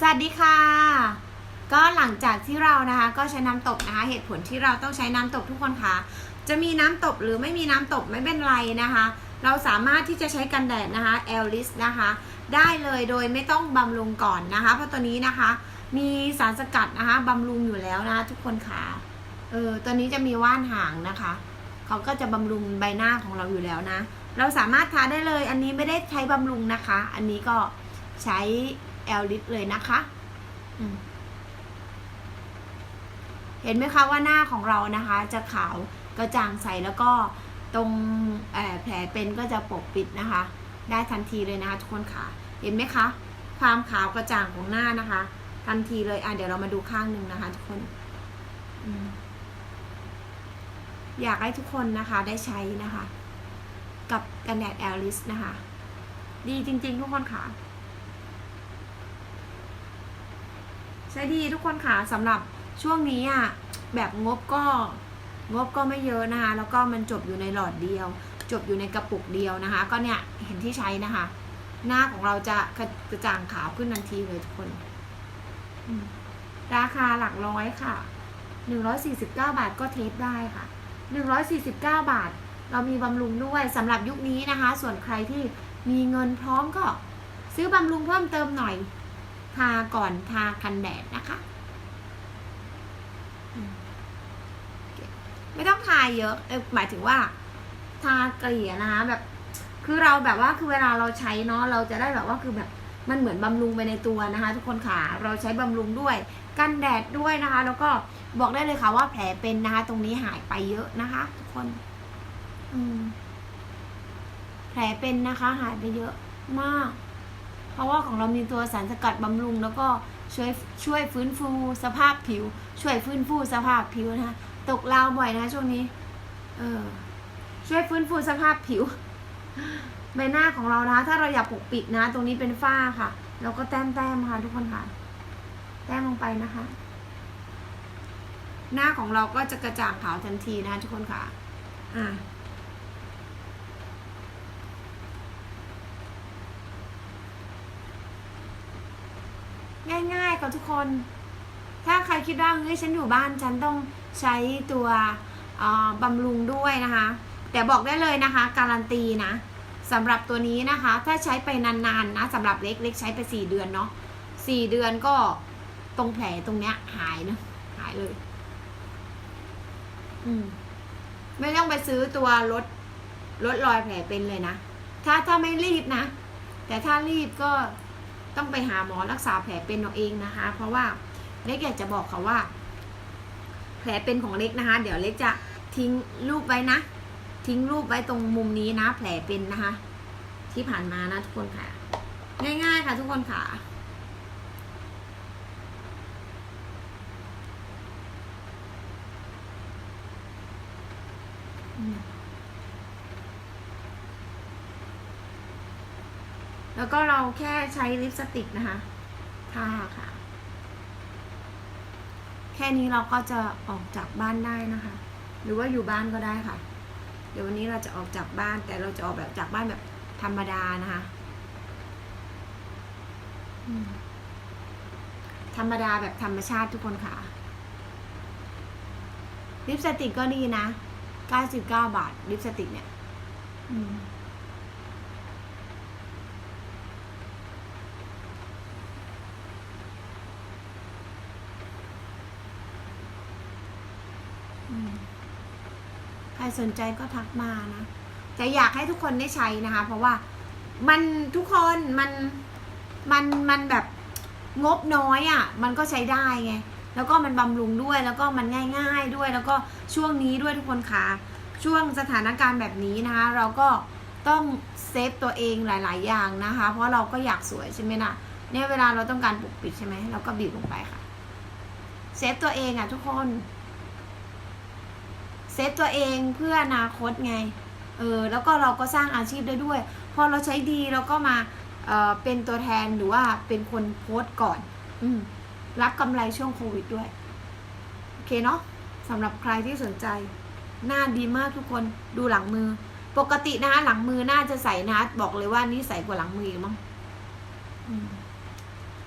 สวัสดีค่ะ ก็หลังจากที่เรานะคะก็ใช้น้ำตบนะคะ เหตุผลที่เราต้องใช้น้ำตบทุกคนค่ะ จะมีน้ำตบหรือไม่มีน้ำตบไม่เป็นไรนะคะ เราสามารถที่จะใช้กันแดดนะคะเอลลิสนะคะ ได้เลยโดยไม่ต้องบำรุงก่อนนะคะ เพราะตัวนี้นะคะ มีสารสกัดนะคะบำรุงอยู่แล้วนะคะทุกคนค่ะเออตัวนี้จะมีว่านหางนะคะเขาก็จะบำรุงใบหน้าของเราอยู่แล้วนะ เราสามารถทาได้เลย อันนี้ไม่ได้ใช้บำรุงนะคะ อันนี้ก็ใช้ แอลลิสเลยนะคะเห็นไหมคะว่าหน้าของเรานะคะ จะขาวกระจ่างใสแล้วก็ตรงแผลเป็นก็จะปกปิดนะคะ ได้ทันทีเลยนะคะทุกคนค่ะเห็นไหมคะ ความขาวกระจ่างของหน้านะคะ ทันทีเลยอะเดี๋ยวเรามาดูข้างหนึ่งนะคะ ทุกคนอยากให้ทุกคนนะคะได้ใช้นะคะ กับกันแดดแอลลิสนะคะ ดีจริง ๆ ทุกคนค่ะ ช้ดีทุกคนค่ะสำหรับช่วงนี้อะแบบงบก็งบก็ไม่เยอะนะคะ แล้วก็มันจบอยู่ในหลอดเดียว จบอยู่ในกระปุกเดียวนะคะ ก็เนี่ยเห็นที่ใช้นะคะ หน้าของเราจะกระจ่างขาวขึ้นทันทีเลยทุกคน ราคาหลักร้อยค่ะหนึ่งร้อยสี่สิบเก้าบาทก็เทสได้ค่ะหนึ่งร้อยสี่สิบเก้าบาท เรามีบำรุงด้วยสำหรับยุคนี้นะคะ ส่วนใครที่มีเงินพร้อมก็ ซื้อบำรุงเพิ่มเติมหน่อย ทาก่อนทากันแดดนะคะ ไม่ต้องทาเยอะเออหมายถึงว่า ทาเกลี่ยนะคะแบบ คือเราแบบว่าคือเวลาเราใช้เนาะเราจะได้แบบว่าคือแบบมันเหมือนบำรุงไปในตัวนะคะ ทุกคนค่ะเราใช้บำรุงด้วยกันแดดด้วยนะคะ แล้วก็บอกได้เลยค่ะว่าแผลเป็นนะคะ ตรงนี้หายไปเยอะนะคะ ทุกคน อืมแผลเป็นนะคะ หายไปเยอะมาก เพราะว่าของเรามีตัวสารสกัดบำรุง แล้วก็ช่วยช่วยฟื้นฟูสภาพผิว ช่วยฟื้นฟูสภาพผิวนะคะตกลาวบ่อยนะคะช่วงนี้ เออ ช่วยฟื้นฟูสภาพผิว ใบหน้าของเรานะคะ ถ้าเราอยากปกปิดนะ ตรงนี้เป็นฝ้าค่ะ เราก็แต้มแต้มๆค่ะทุกคนค่ะ แต้มลงไปนะคะ หน้าของเราก็จะกระจ่างขาวทันทีนะคะทุกคนค่ะ อ่า ง่ายๆกับทุกคน ถ้าใครคิดว่าเฮ้ยฉันอยู่บ้านฉันต้องใช้ตัวบำรุงด้วยนะคะ แต่บอกได้เลยนะคะ การันตีนะสำหรับตัวนี้นะคะ ถ้าใช้ไปนานๆนะสำหรับเล็กเล็กใช้ไปสี่เดือนเนาะสี่เดือนก็ตรงแผลตรงเนี้ยหายนะหายเลย อืมไม่ต้องไปซื้อตัวลดลดรอยแผลเป็นเลยนะ ถ้าถ้าไม่รีบนะ แต่ถ้ารีบก็ ต้องไปหาหมอรักษาแผลเป็นเอาเองนะคะ เพราะว่าเล็กอยากจะบอกเขาว่า แผลเป็นของเล็กนะคะ เดี๋ยวเล็กจะทิ้งรูปไว้นะ ทิ้งรูปไว้ตรงมุมนี้นะ แผลเป็นนะคะ ที่ผ่านมานะทุกคนค่ะ ง่ายๆค่ะทุกคนค่ะ แล้วก็เราแค่ใช้ลิปสติกนะคะทาค่ะ แค่นี้เราก็จะออกจากบ้านได้นะคะ หรือว่าอยู่บ้านก็ได้ค่ะ เดี๋ยววันนี้เราจะออกจากบ้านแต่เราจะออกแบบจากบ้านแบบธรรมดานะคะธรรมดาแบบธรรมชาติทุกคนค่ะ ลิปสติกก็ดีนะ 99 บาท ลิปสติกเนี่ย อืม ใครสนใจก็ทักมานะแต่อยากให้ทุกคนได้ใช้นะคะ เพราะว่ามันทุกคนมันมันมันแบบงบน้อยอะ่ะ มันก็ใช้ได้ไง แล้วก็มันบำรุงด้วยแล้วก็มันง่าย ๆด้วย แล้วก็ช่วงนี้ด้วยทุกคนค่ะช่วงสถานการณ์แบบนี้นะคะ เราก็ต้องเซฟตัวเองหลาย ๆ อย่างนะคะ เพราะเราก็อยากสวยใช่ไหมนะเนี่ยเวลาเราต้องการปกปิดใช่ไหมเราก็บีบลงไปค่ะ เซฟตัวเองอะ่ะทุกคน เซฟตัวเองเพื่ออนาคตไง เออ แล้วก็เราก็สร้างอาชีพได้ด้วย พอเราใช้ดีเราก็มาเอ่อเป็นตัวแทนหรือว่าเป็นคนโพสต์ก่อน อืม รับกำไรช่วงโควิดด้วย โอเคเนาะสำหรับใครที่สนใจ หน้าดีมากทุกคนดูหลังมือ ปกตินะคะหลังมือน่าจะใสนะบอกเลยว่านี่ใสกว่าหลังมืออีกมั้งอืม